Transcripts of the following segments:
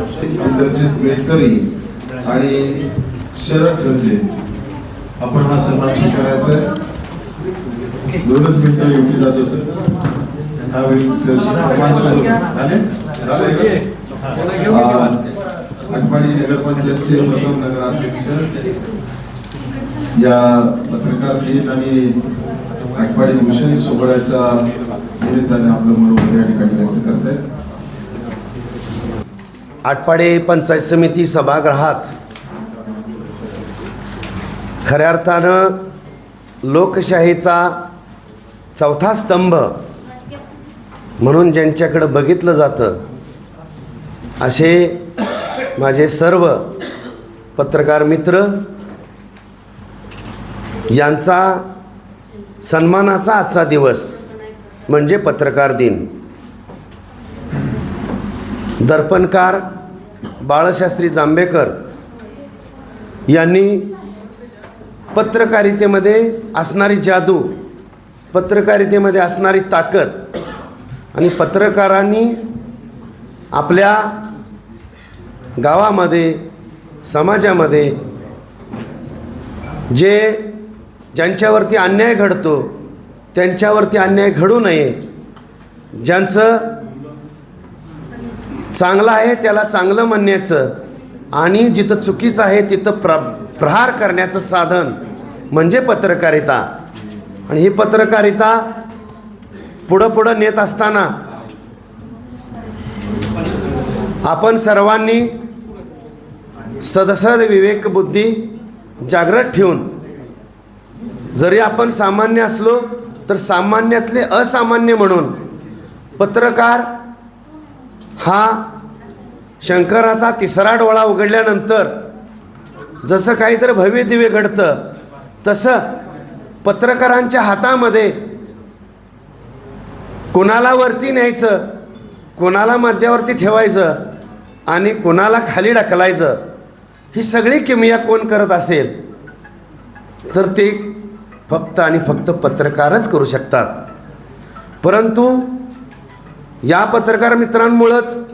इंद्रजित मेटकरी आणि शरद संजय आपण हा सन्मान स्वीकारायचा आहे. दोनच मिनिटं युटी जातो सर. त्यावेळी आटपाडी नगरपंचायतचे प्रथम नगराध्यक्ष. या पत्रकार दिन आणि आटपाडी भूषण सोहळ्याच्या निमित्ताने आपलं मनोबल या ठिकाणी व्यक्त करत आहेत आटपाडे पंचायत समिती सभागृहात खऱ्या अर्थानं लोकशाहीचा चौथा स्तंभ म्हणून ज्यांच्याकडं बघितलं जातं असे माझे सर्व पत्रकार मित्र यांचा सन्मानाचा आजचा दिवस म्हणजे पत्रकार दिन. दर्पणकार बाळशास्त्री जांभेकर यांनी पत्रकारितेमध्ये असणारी जादू पत्रकारितेमध्ये असणारी ताकद आणि पत्रकारांनी आपल्या गावामध्ये समाजामध्ये जे ज्यांच्यावरती अन्याय घडतो त्यांच्यावरती अन्याय घडू नये ज्यांचं चांगलं आहे त्याला चांगलं म्हणण्याचं. आणि जिथं चुकीचं आहे तिथं प्र प्रहार करण्याचं साधन म्हणजे पत्रकारिता. आणि ही पत्रकारिता पुढं पुढं नेत असताना आपण सर्वांनी सदसद विवेकबुद्धी जागृत ठेवून जरी आपण सामान्य असलो तर सामान्यातले असामान्य म्हणून पत्रकार हा शंकराचा तिसरा डोळा उघडल्यानंतर जसं काहीतरी भव्य दिवे घडतं तसं पत्रकारांच्या हातामध्ये कोणाला वरती न्यायचं कोणाला मध्यावरती ठेवायचं आणि कोणाला खाली ढकलायचं ही सगळी किमया कोण करत असेल? तर ते फक्त आणि फक्त पत्रकारच करू शकतात. परंतु या पत्रकार मित्रांमुळंच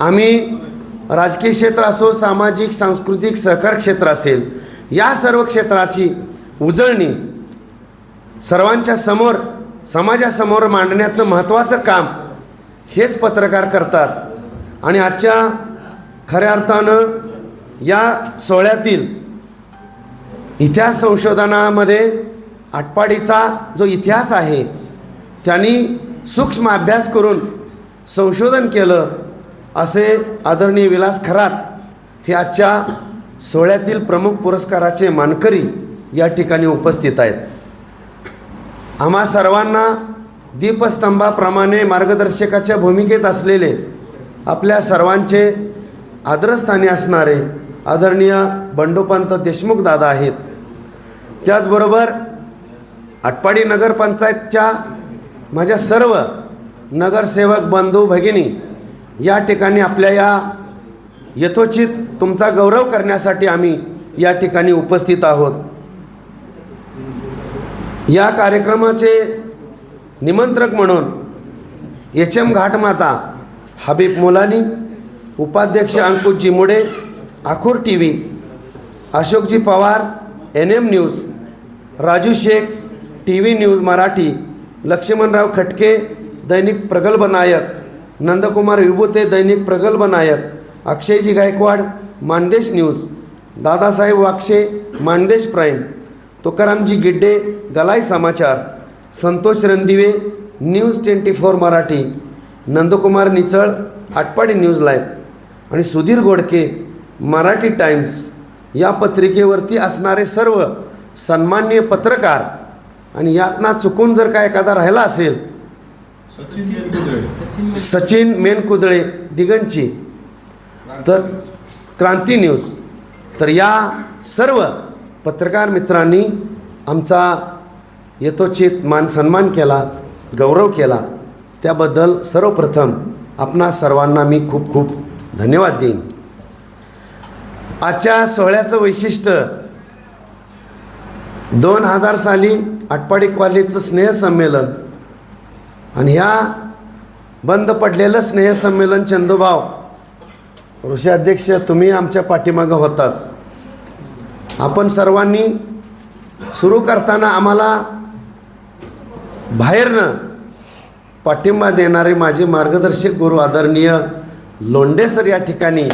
आम्ही राजकीय क्षेत्र असो सामाजिक सांस्कृतिक सहकार क्षेत्र असेल या सर्व क्षेत्राची उजळणी सर्वांच्या समोर समाजासमोर मांडण्याचं महत्त्वाचं काम हेच पत्रकार करतात. आणि आजच्या खऱ्या अर्थानं या सोहळ्यातील इतिहास संशोधनामध्ये आटपाडीचा जो इतिहास आहे त्यांनी सूक्ष्म अभ्यास करून संशोधन केलं असे आदरणीय विलास खरात हे आजच्या सोहळ्यातील प्रमुख पुरस्काराचे मानकरी या ठिकाणी उपस्थित आहेत. आम्हा सर्वांना दीपस्तंभाप्रमाणे मार्गदर्शकाच्या भूमिकेत असलेले आपल्या सर्वांचे आदरस्थानी असणारे आदरणीय बंडोपंत देशमुख दादा आहेत. त्याचबरोबर आटपाडी नगरपंचायतच्या माझ्या सर्व नगरसेवक बंधू भगिनी या ठिकाणी आपल्या या यथोचित तुमचा गौरव करण्यासाठी आम्ही या ठिकाणी उपस्थित आहोत. या कार्यक्रमाचे निमंत्रक म्हणून एच एम घाटमाता हबीब मुलानी उपाध्यक्ष Ankushji Mude Akhur T V Ashokji Pawar N M news Raju Shaikh T V news Marathi Laxmanrao Khatke Dainik Pragalbh Nayak Nandkumar Vibhute Dainik Pragalbh Nayak Akshayji Gaikwad Mandesh news Dadasaheb Wakshe Mandesh prime Tukaramji Gidde Galai Samachar Santosh Randive news twenty four Marathi Nandkumar Nichal Atpadi news live आणि Sudhir Godke Marathi times या पत्रिकेवरती असणारे सर्व सन्माननीय पत्रकार आणि यातना चुकून जर का एखादा राहिला असेल सचिन मेनकुदळे. दिगंची तर क्रांती न्यूज. तर या सर्व पत्रकार मित्रांनी आमचा यथोचित मान सन्मान केला गौरव केला. त्याबद्दल सर्वप्रथम आपणा सर्वांना मी खूप खूप धन्यवाद देईन. आजच्या सोहळ्याचं वैशिष्ट्य दोन हजार साली आटपाडी कॉलेजचं स्नेहसंमेलन. आणि ह्या बंद पडलेलं स्नेहसंमेलन चंदूभाव ऋषी अध्यक्ष तुम्ही आमच्या पाठीमागं होताच. आपण सर्वांनी सुरू करताना आम्हाला बाहेरनं पाठिंबा देणारे माझे मार्गदर्शक गुरु आदरणीय लोंढे सर या ठिकाणी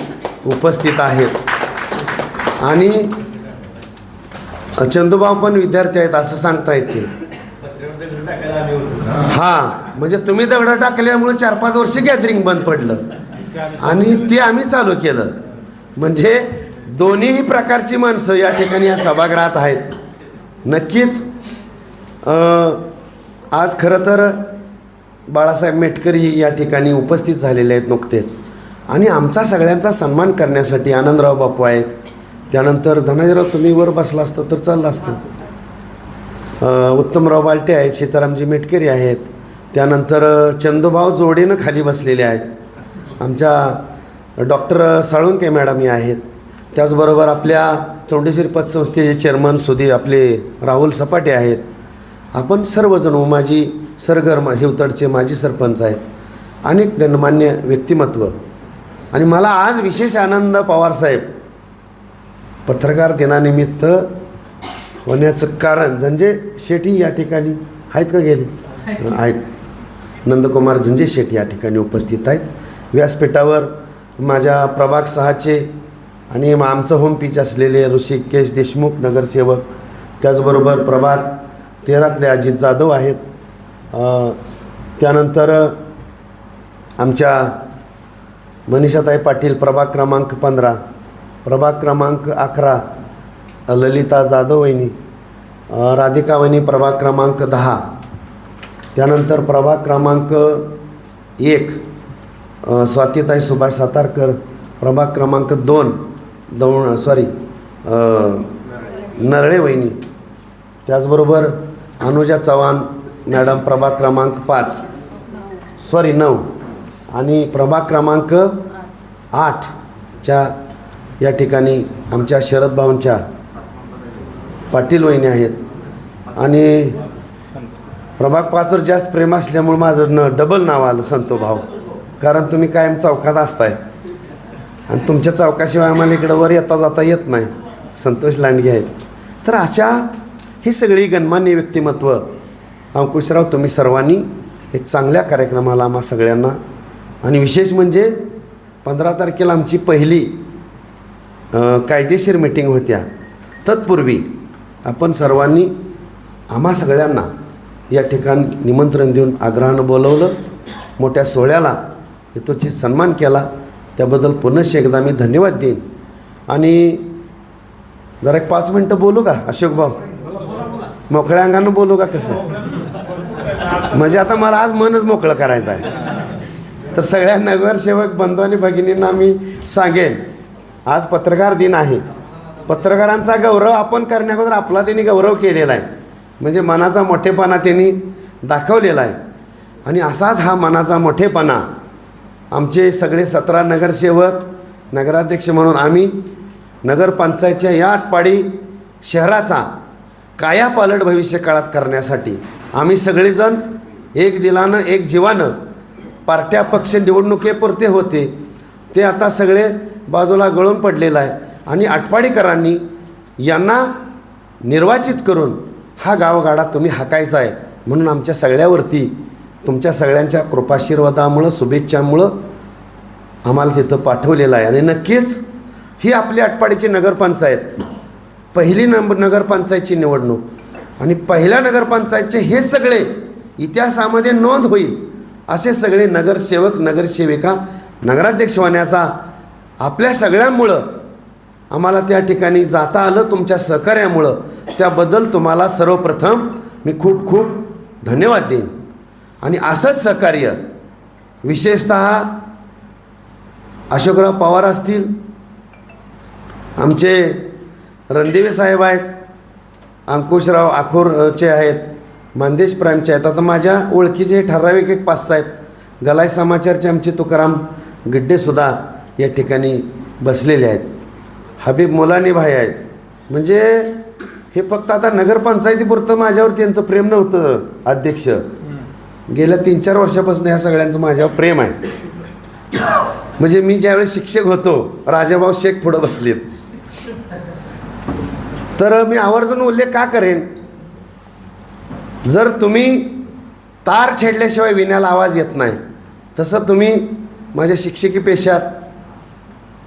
उपस्थित आहेत. आणि चंदूभाऊ पण विद्यार्थी आहेत असं सांगता येते हां म्हणजे तुम्ही दगडं टाकल्यामुळे चार पाच वर्ष गॅदरिंग बंद पडलं. आणि ते आम्ही चालू केलं. म्हणजे दोन्हीही प्रकारची माणसं या ठिकाणी या सभागृहात आहेत. नक्कीच आज खरं तर बाळासाहेब मेटकरी या ठिकाणी उपस्थित झालेले आहेत नुकतेच. आणि आमचा सगळ्यांचा सन्मान करण्यासाठी आनंदराव बापू आहेत. त्यानंतर धनाजीराव तुम्ही वर बसला असतं तर चाललं असतं. उत्तमराव बालटे आहेत सीतारामजी मेटकरी आहेत. त्यानंतर अ, जोडीनं खाली बसलेले आहेत. आमच्या डॉक्टर साळुंके मॅडम या आहेत. त्याचबरोबर आपल्या चौंडेश्वरी पतसंस्थेचे चेअरमन सुधी आपले राहुल सपाटे आहेत. आपण सर्वजण उमाजी सरगर्म हिवतडचे माजी सरपंच आहेत. अनेक गणमान्य व्यक्तिमत्व. आणि मला आज विशेष आनंद पवारसाहेब पत्रकार दिनानिमित्त होण्याचं कारण झंजे शेठी या ठिकाणी आहेत का गेले? आहेत. नंदकुमार झंजे शेठी या ठिकाणी उपस्थित आहेत. व्यासपीठावर माझ्या प्रभाग सहाचे आणि आमचं होम पीच असलेले ऋषिकेश देशमुख नगरसेवक त्याचबरोबर प्रभाग तेरातले अजित जाधव आहेत. त्यानंतर आमच्या मनीषाताई पाटील प्रभाग क्रमांक पंधरा प्रभाग क्रमांक अकरा ललिता जाधव वहिनी. राधिका वहिनी प्रभाग क्रमांक दहा. त्यानंतर प्रभाग क्रमांक एक स्वातीताई सुभाष सातारकर. प्रभाग क्रमांक दोन दौण सॉरी नरळे वहिनी. त्याचबरोबर अनुजा चव्हाण मॅडम प्रभाग क्रमांक पाच सॉरी नऊ. आणि प्रभाग क्रमांक आठच्या या ठिकाणी आमच्या शरद भावांच्या पाटील वहिनी आहेत. आणि प्रभाग पाचवर जास्त प्रेम असल्यामुळं माझं न डबल नाव आलं संतो भाऊ. कारण तुम्ही कायम चौकात असताय. आणि तुमच्या चौकाशिवाय आम्हाला इकडं वर येता जाता येत नाही. संतोष लांडगे आहेत. तर अशा ही सगळी गणमान्य व्यक्तिमत्व अंकुशराव तुम्ही सर्वांनी एक चांगल्या कार्यक्रमाला आम्हा सगळ्यांना. आणि विशेष म्हणजे पंधरा तारखेला आमची पहिली कायदेशीर मिटिंग होत्या. तत्पूर्वी आपण सर्वांनी आम्हा सगळ्यांना या ठिकाणी निमंत्रण देऊन आग्रहानं बोलवलं. मोठ्या सोहळ्याला यथोचित सन्मान केला. त्याबद्दल पुनश्च एकदा मी धन्यवाद देईन. आणि जरा एक पाच मिनटं बोलू का अशोक भाऊ? मोकळ्या अंगानं बोलू का कसं? म्हणजे आता मला आज मनच मोकळं करायचं आहे. तर सगळ्या नगरसेवक बंधू आणि भगिनींना मी सांगेन आज पत्रकार दिन आहे. पत्रकारांचा गौरव आपण करण्याअगोदर आपला त्यांनी गौरव केलेला आहे. म्हणजे मनाचा मोठेपणा त्यांनी दाखवलेला आहे. आणि असाच हा मनाचा मोठेपणा आमचे सगळे सतरा नगरसेवक नगराध्यक्ष म्हणून आम्ही नगरपंचायतच्या या आटपाडी शहराचा कायापालट भविष्य काळात करण्यासाठी आम्ही सगळेजण एक दिलानं एक जीवानं पार्ट्या पक्ष निवडणुकीपुरते होते. ते आता सगळे बाजूला गळून पडलेला आहे. आणि आटपाडीकरांनी यांना निर्वाचित करून हा गावगाडा तुम्ही हाकायचा आहे म्हणून आमच्या सगळ्यावरती तुमच्या सगळ्यांच्या कृपाशीर्वादामुळं शुभेच्छांमुळं आम्हाला तिथं पाठवलेलं आहे. आणि नक्कीच ही आपली आटपाडीची नगरपंचायत पहिली नंब नगरपंचायतची निवडणूक आणि पहिल्या नगरपंचायतचे हे सगळे इतिहासामध्ये नोंद होईल असे सगळे नगरसेवक नगरसेविका नगराध्यक्ष होण्याचा आपल्या सगळ्यांमुळं आम्हाला त्या ठिकाणी जाता आलं तुमच्या सहकार्यामुळं. त्याबद्दल तुम्हाला सर्वप्रथम मी खूप खूप धन्यवाद देईन. आणि असंच सहकार्य विशेषत अशोकराव पवार असतील आमचे रणदेवे साहेब आहेत अंकुशराव आखूरचे आहेत मानदेश प्राईमचे आहेत. आता माझ्या ओळखीचे ठराविक एक पाच आहेत. गलाई समाचारचे आमचे तुकाराम गिड्डेसुद्धा. या ठिकाणी बसलेले आहेत. हबीब मोलानी भाई आहेत. म्हणजे हे फक्त आता नगरपंचायतीपुरतं माझ्यावर त्यांचं प्रेम नव्हतं अध्यक्ष. गेल्या तीन चार वर्षापासून ह्या सगळ्यांचं माझ्यावर प्रेम आहे. म्हणजे मी ज्यावेळेस शिक्षक होतो राजाभाऊ शेख पुढं बसलेत. तर मी आवर्जून उल्लेख का करेन? जर तुम्ही तार छेडल्याशिवाय विण्याला आवाज येत नाही तसं तुम्ही माझ्या शिक्षकी पेशात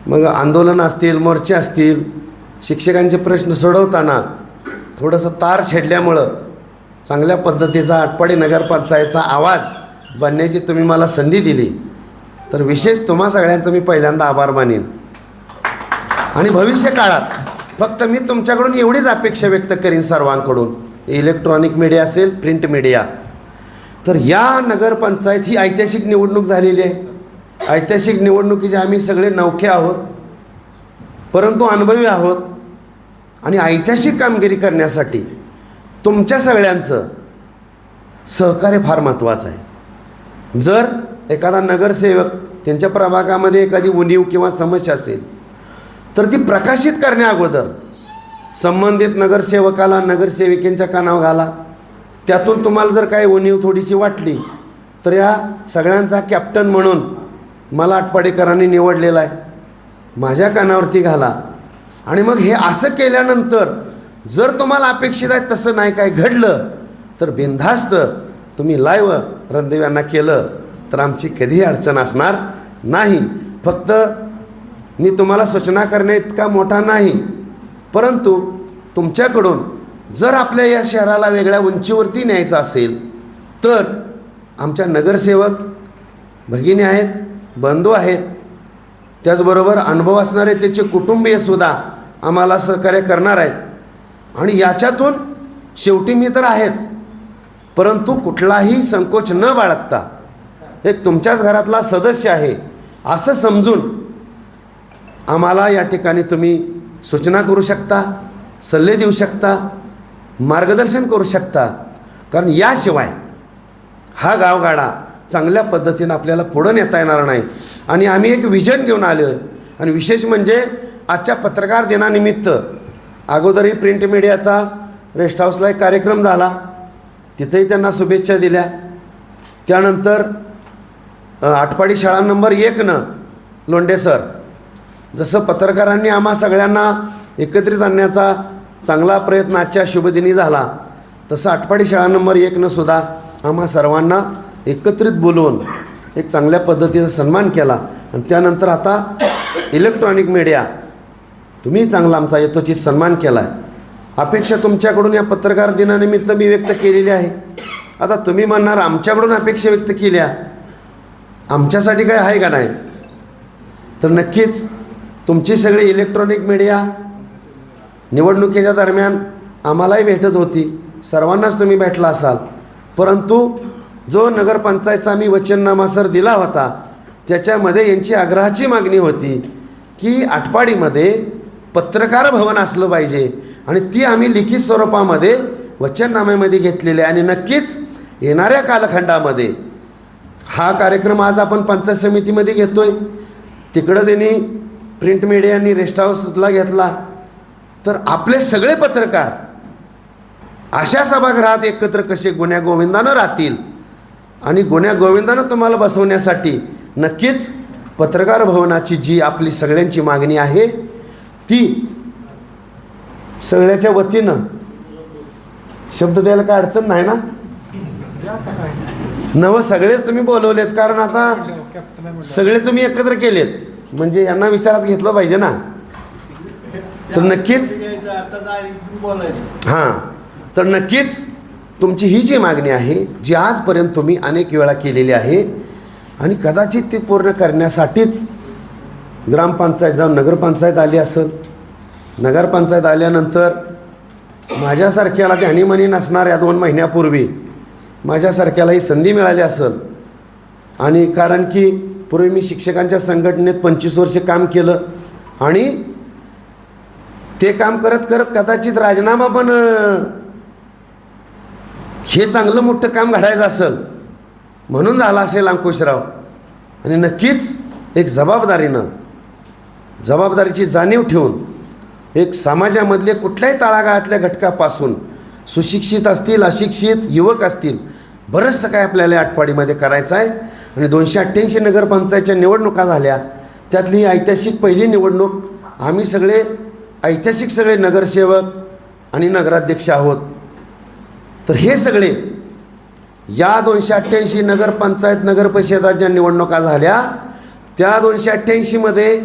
मग आंदोलन असतील मोर्चे असतील शिक्षकांचे प्रश्न सोडवताना थोडंसं तार छेडल्यामुळं चांगल्या पद्धतीचा आटपाडी नगरपंचायतचा आवाज बनण्याची तुम्ही मला संधी दिली. तर विशेष तुम्हा सगळ्यांचं मी पहिल्यांदा आभार मानेन. आणि भविष्य काळात फक्त मी तुमच्याकडून एवढीच अपेक्षा व्यक्त करीन सर्वांकडून. इलेक्ट्रॉनिक मीडिया असेल प्रिंट मीडिया. तर या नगरपंचायत ही ऐतिहासिक निवडणूक झालेली आहे. ऐतिहासिक निवडणुकीचे आम्ही सगळे नौखे आहोत परंतु अनुभवी आहोत. आणि ऐतिहासिक कामगिरी करण्यासाठी तुमच्या सगळ्यांचं सहकार्य फार महत्त्वाचं आहे. जर एखादा नगरसेवक त्यांच्या प्रभागामध्ये एखादी उणीव किंवा समस्या असेल तर ती प्रकाशित करण्या अगोदर संबंधित नगरसेवकाला नगरसेविकेंच्या कानावर घाला. त्यातून तुम्हाला जर काही उणीव थोडीशी वाटली तर या सगळ्यांचा कॅप्टन म्हणून मला आटपाडेकरांनी निवडलेला आहे. माझ्या कानावरती घाला. आणि मग हे असं केल्यानंतर जर तुम्हाला अपेक्षित आहे तसं नाही काय घडलं तर बिनधास्त तुम्ही लाईव्ह रणदेव्यांना केलं तर आमची कधीही अडचण असणार नाही. फक्त मी तुम्हाला सूचना करणे इतका मोठा नाही. परंतु तुमच्याकडून जर आपल्या या शहराला वेगळ्या उंचीवरती न्यायचं असेल तर आमच्या नगरसेवक भगिनी आहेत बंधू आहेत. त्याचबरोबर अनुभव असणारे त्याचे कुटुंबीयसुद्धा आम्हाला सहकार्य करणार आहेत. आणि याच्यातून शेवटी मी तर आहेच. परंतु कुठलाही संकोच न बाळगता एक तुमच्याच घरातला सदस्य आहे असं समजून आम्हाला या ठिकाणी तुम्ही सूचना करू शकता सल्ले देऊ शकता मार्गदर्शन करू शकता. कारण याशिवाय हा गावगाडा चांगल्या पद्धतीनं आपल्याला पुढं नेता येणार नाही. आणि आम्ही एक विजन घेऊन आलो. आणि विशेष म्हणजे आजच्या पत्रकार दिनानिमित्त अगोदरही प्रिंट मीडियाचा रेस्ट हाऊसला एक कार्यक्रम झाला. तिथेही त्यांना शुभेच्छा दिल्या. त्यानंतर आटपाडी शाळा नंबर एकनं लोंढे सर जसं पत्रकारांनी आम्हा सगळ्यांना एकत्रित आणण्याचा चांगला प्रयत्न आजच्या शुभदिनी झाला तसं आटपाडी शाळा नंबर एकनं सुद्धा आम्हा सर्वांना एकत्रित बोलवून एक चांगल्या पद्धतीचा सन्मान केला. आणि त्यानंतर आता इलेक्ट्रॉनिक मीडिया तुम्ही चांगला आमचा यथोचित सन्मान केला आहे अपेक्षा तुमच्याकडून या पत्रकार दिनानिमित्त मी व्यक्त केलेली आहे. आता तुम्ही म्हणणार आमच्याकडून अपेक्षा व्यक्त केल्या. आमच्यासाठी काय आहे का नाही? तर नक्कीच तुमची सगळी इलेक्ट्रॉनिक मीडिया निवडणुकीच्या दरम्यान आम्हालाही भेटत होती. सर्वांनाच तुम्ही भेटला असाल. परंतु जो नगरपंचायतचा मी वचननामा सर दिला होता त्याच्यामध्ये यांची आग्रहाची मागणी होती की आटपाडीमध्ये पत्रकार भवन असलं पाहिजे. आणि ती आम्ही लिखित स्वरूपामध्ये वचननाम्यामध्ये घेतलेली आहे. आणि नक्कीच येणाऱ्या कालखंडामध्ये हा कार्यक्रम आज आपण पंचायत समितीमध्ये घेतो आहे तिकडं त्यांनी प्रिंट मीडियानी रेस्ट हाऊसला घेतला. तर आपले सगळे पत्रकार अशा सभागृहात एकत्र कसे गुन्ह्या गोविंदानं राहतील आणि गुन्ह्या गोविंदानं तुम्हाला बसवण्यासाठी नक्कीच पत्रकार भवनाची जी आपली सगळ्यांची मागणी आहे ती सगळ्याच्या वतीनं शब्द द्यायला काय अडचण नाही ना? नवं सगळेच तुम्ही बोलवलेत कारण आता सगळे तुम्ही एकत्र केलेत. म्हणजे यांना विचारात घेतलं पाहिजे ना. तर नक्कीच हां. तर नक्कीच तुमची ही जी मागणी आहे जी आजपर्यंत तुम्ही अनेक वेळा केलेली आहे आणि कदाचित ती पूर्ण करण्यासाठीच ग्रामपंचायत जाऊन नगरपंचायत आली असेल. नगरपंचायत आल्यानंतर माझ्यासारख्याला ध्यानीमनी नसणाऱ्या दोन महिन्यापूर्वी माझ्यासारख्याला ही संधी मिळाली असेल. आणि कारण की पूर्वी मी शिक्षकांच्या संघटनेत पंचवीस वर्ष काम केलं आणि ते काम करत करत कदाचित राजीनामा पण हे चांगलं मोठं काम घडायचं असेल म्हणून झालं असेल अंकुशराव. आणि नक्कीच एक जबाबदारीनं जबाबदारीची जाणीव ठेवून एक समाजामधले कुठल्याही तळागाळातल्या घटकापासून सुशिक्षित असतील अशिक्षित युवक असतील बरंचसं काय आपल्याला आटपाडीमध्ये करायचं आहे. आणि दोनशे अठ्ठ्याऐंशी नगरपंचायतच्या निवडणुका झाल्या त्यातली ही ऐतिहासिक पहिली निवडणूक आम्ही सगळे ऐतिहासिक सगळे नगरसेवक आणि नगराध्यक्ष आहोत. तर हे सगळे या दोनशे अठ्ठ्याऐंशी नगरपंचायत नगरपरिषदाच्या निवडणुका झाल्या त्या दोनशे अठ्ठ्याऐंशीमध्ये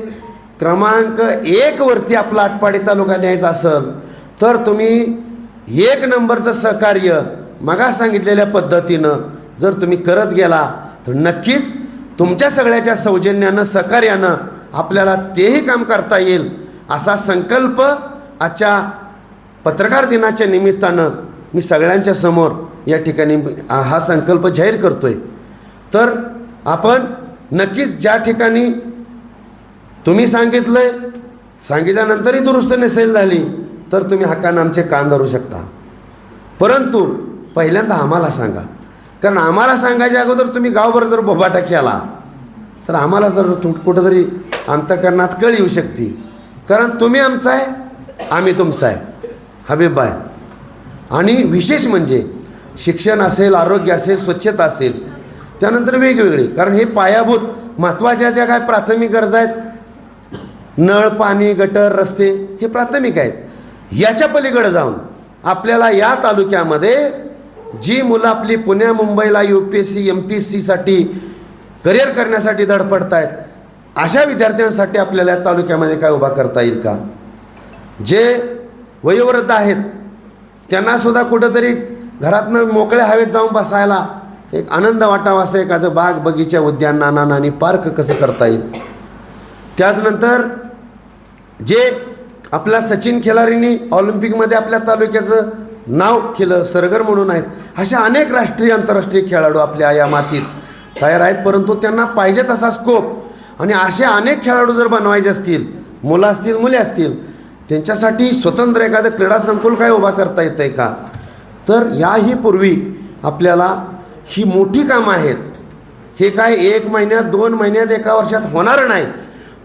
क्रमांक एकवरती आपला आटपाडी तालुका न्यायचा असेल तर तुम्ही एक नंबरचं सहकार्य मगा सांगितलेल्या पद्धतीनं जर तुम्ही करत गेला तर नक्कीच तुमच्या सगळ्याच्या सौजन्यानं सहकार्यानं आपल्याला तेही काम करता येईल असा संकल्प आजच्या पत्रकार दिनाच्या निमित्तानं मी सगळ्यांच्या समोर या ठिकाणी हा संकल्प जाहीर करतो आहे तर आपण नक्कीच ज्या ठिकाणी तुम्ही सांगितलं आहे सांगितल्यानंतरही दुरुस्त नसेल झाली तर तुम्ही हक्कानं आमचे कान धरू शकता. परंतु पहिल्यांदा आम्हाला सांगा. कारण आम्हाला सांगायच्या अगोदर तुम्ही गावभर जर बोबाटा केला तर आम्हाला जर तु कुठंतरी अंतकरणात कळ येऊ शकते. कारण तुम्ही आमचा आहे आम्ही तुमचा आहे. हबीबाय आणि विशेष म्हणजे शिक्षण असेल आरोग्य असेल स्वच्छता असेल त्यानंतर वेगवेगळे. कारण हे पायाभूत महत्त्वाच्या ज्या काय प्राथमिक गरजा आहेत नळ पाणी गटर रस्ते हे प्राथमिक आहेत. याच्या पलीकडे जाऊन आपल्याला या तालुक्यामध्ये जी मुलं आपली पुण्या मुंबईला U P S C M P S सीसाठी करिअर करण्यासाठी धडपडत आहेत अशा विद्यार्थ्यांसाठी आपल्याला या तालुक्यामध्ये काय उभा करता येईल का? जे वयोवृद्ध आहेत त्यांनासुद्धा कुठंतरी घरातनं मोकळ्या हवेत जाऊन बसायला एक आनंद वाटावा असं एखादं बाग बगीचा उद्यान नाना नानी पार्क कसं करता येईल? त्याचनंतर जे आपल्या सचिन खिलारींनी ऑलिम्पिकमध्ये आपल्या तालुक्याचं नाव केलं सरगर म्हणून आहेत अशा अनेक राष्ट्रीय आंतरराष्ट्रीय खेळाडू आपल्या या मातीत तयार आहेत परंतु त्यांना पाहिजे तसा स्कोप आणि असे अनेक खेळाडू जर बनवायचे असतील मुलं असतील मुले असतील त्यांच्यासाठी स्वतंत्र एखादं क्रीडा संकुल काय उभा करता येतं आहे का? तर याही पूर्वी आपल्याला ही मोठी कामं आहेत. हे काय एक महिन्यात दोन महिन्यात एका वर्षात होणार नाही.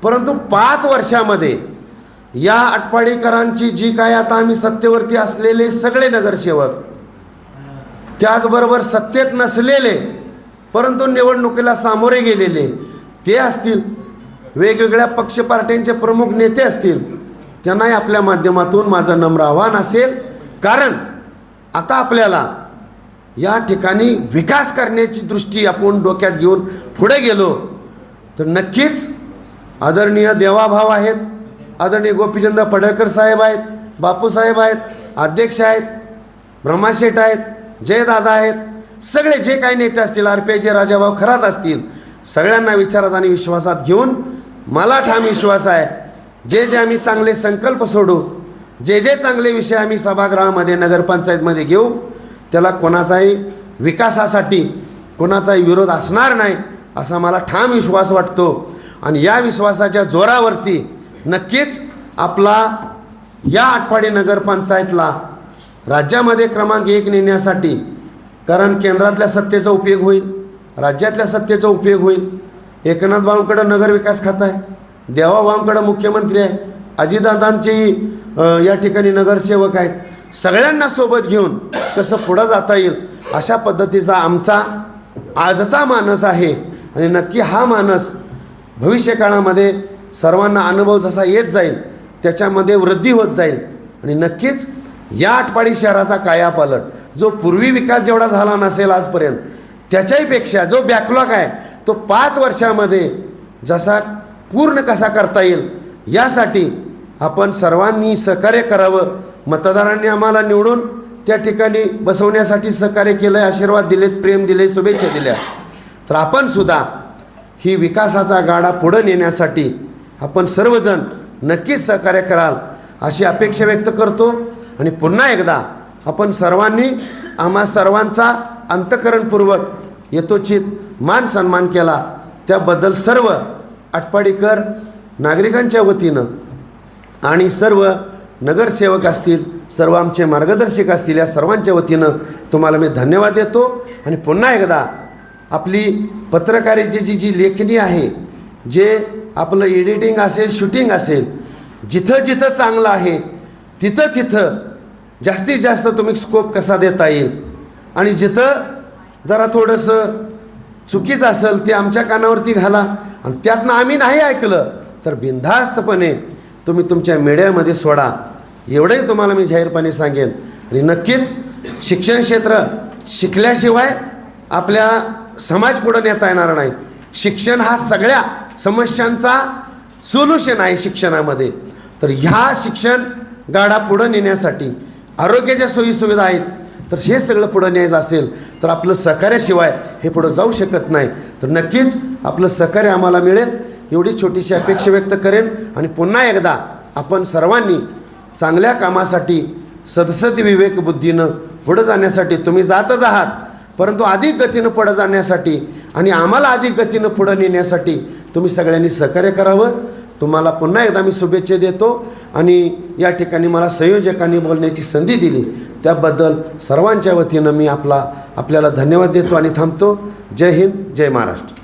परंतु पाच वर्षामध्ये या आटपाडीकरांची जी काय आता आम्ही सत्तेवरती असलेले सगळे नगरसेवक त्याचबरोबर सत्तेत नसलेले परंतु निवडणुकीला सामोरे गेलेले ते असतील. वेगवेगळ्या पक्ष पार्ट्यांचे प्रमुख नेते असतील. त्यांनाही आपल्या माध्यमातून माझं नम्र आव्हान असेल. कारण आता आपल्याला या ठिकाणी विकास करण्याची दृष्टी आपण डोक्यात घेऊन पुढे गेलो तर नक्कीच आदरणीय देवाभाव आहेत आदरणीय गोपीचंद पडळकर साहेब आहेत बापूसाहेब आहेत अध्यक्ष आहेत ब्रह्माशेठ आहेत जयदादा आहेत सगळे जे काही नेते असतील आर पी आयचे राजाभाऊ खरात असतील सगळ्यांना विचारात आणि विश्वासात घेऊन मला ठाम विश्वास आहे. जे जे आम्ही चांगले संकल्प सोडू जे जे चांगले विषय आम्ही सभागृहामध्ये नगरपंचायतमध्ये घेऊ त्याला कोणाचाही विकासासाठी कोणाचाही विरोध असणार नाही असा मला ठाम विश्वास वाटतो. आणि या विश्वासाच्या जोरावरती नक्कीच आपला या आठवाडी नगरपंचायतला राज्यामध्ये क्रमांक एक नेण्यासाठी कारण केंद्रातल्या सत्तेचा उपयोग होईल राज्यातल्या सत्तेचा उपयोग होईल. एकनाथ भाऊंकडं नगरविकास खातं आहे. देवाभाऊंकडं मुख्यमंत्री आहे. अजितदादांचेही या ठिकाणी नगरसेवक आहेत. सगळ्यांना सोबत घेऊन कसं पुढं जाता येईल अशा पद्धतीचा आमचा आजचा मानस आहे. आणि नक्की हा मानस भविष्य काळामध्ये सर्वांना अनुभव जसा येत जाईल त्याच्यामध्ये वृद्धी होत जाईल. आणि नक्कीच या आटपाडी शहराचा कायापालट जो पूर्वी विकास जेवढा झाला नसेल आजपर्यंत त्याच्याहीपेक्षा जो बॅकलॉग आहे तो पाच वर्षामध्ये जसा पूर्ण कसा करता येईल? यासाठी आपण सर्वांनी सहकार्य करावं. मतदारांनी आम्हाला निवडून त्या ठिकाणी बसवण्यासाठी सहकार्य केलं आशीर्वाद दिलेत प्रेम दिले शुभेच्छा दिल्या. तर आपण सुद्धा ही विकासाचा गाडा पुढं नेण्यासाठी आपण सर्वजण नक्कीच सहकार्य कराल अशी अपेक्षा व्यक्त करतो. आणि पुन्हा एकदा आपण सर्वांनी आम्हा सर्वांचा अंतकरणपूर्वक यथोचित मान सन्मान केला. त्याबद्दल सर्व आटपाडीकर नागरिकांच्या वतीनं आणि सर्व नगरसेवक असतील सर्व आमचे मार्गदर्शक असतील या सर्वांच्या वतीनं तुम्हाला मी धन्यवाद देतो. आणि पुन्हा एकदा आपली पत्रकारितेची जी लेखणी आहे जे आपलं एडिटिंग असेल शूटिंग असेल जिथं जिथं चांगलं आहे तिथं तिथं जास्तीत जास्त तुम्ही स्कोप कसा देता येईल? आणि जिथं जरा थोडंसं चुकीचं असेल ते आमच्या कानावरती घाला. आणि त्यातनं आम्ही नाही ऐकलं. तर बिनधास्तपणे तुम्ही तुमच्या मीडियामध्ये सोडा. एवढंही तुम्हाला मी जाहीरपणे सांगेन. आणि नक्कीच शिक्षण क्षेत्र शिकल्याशिवाय आपल्या समाज पुढं नेता येणार नाही. शिक्षण हा सगळ्या समस्यांचा सोल्युशन आहे शिक्षणामध्ये. तर ह्या शिक्षण गाडा पुढं नेण्यासाठी आरोग्याच्या सोयीसुविधा आहेत. तर हे सगळं पुढं न्यायचं असेल तर आपलं सहकार्याशिवाय हे पुढं जाऊ शकत नाही. तर नक्कीच आपलं सहकार्य आम्हाला मिळेल एवढी छोटीशी अपेक्षा व्यक्त करेन आणि पुन्हा एकदा आपण सर्वांनी चांगल्या कामासाठी सदसद विवेक बुद्धीनं पुढं जाण्यासाठी तुम्ही जातच आहात परंतु अधिक गतीनं पुढं जाण्यासाठी आणि आम्हाला अधिक गतीनं पुढं नेण्यासाठी तुम्ही सगळ्यांनी सहकार्य करावं. तुम्हाला पुन्हा एकदा मी शुभेच्छा देतो आणि या ठिकाणी मला संयोजकांनी बोलण्याची संधी दिली. त्याबद्दल सर्वांच्या वतीनं मी आपला आपल्याला धन्यवाद देतो आणि थांबतो. जय हिंद जय महाराष्ट्र.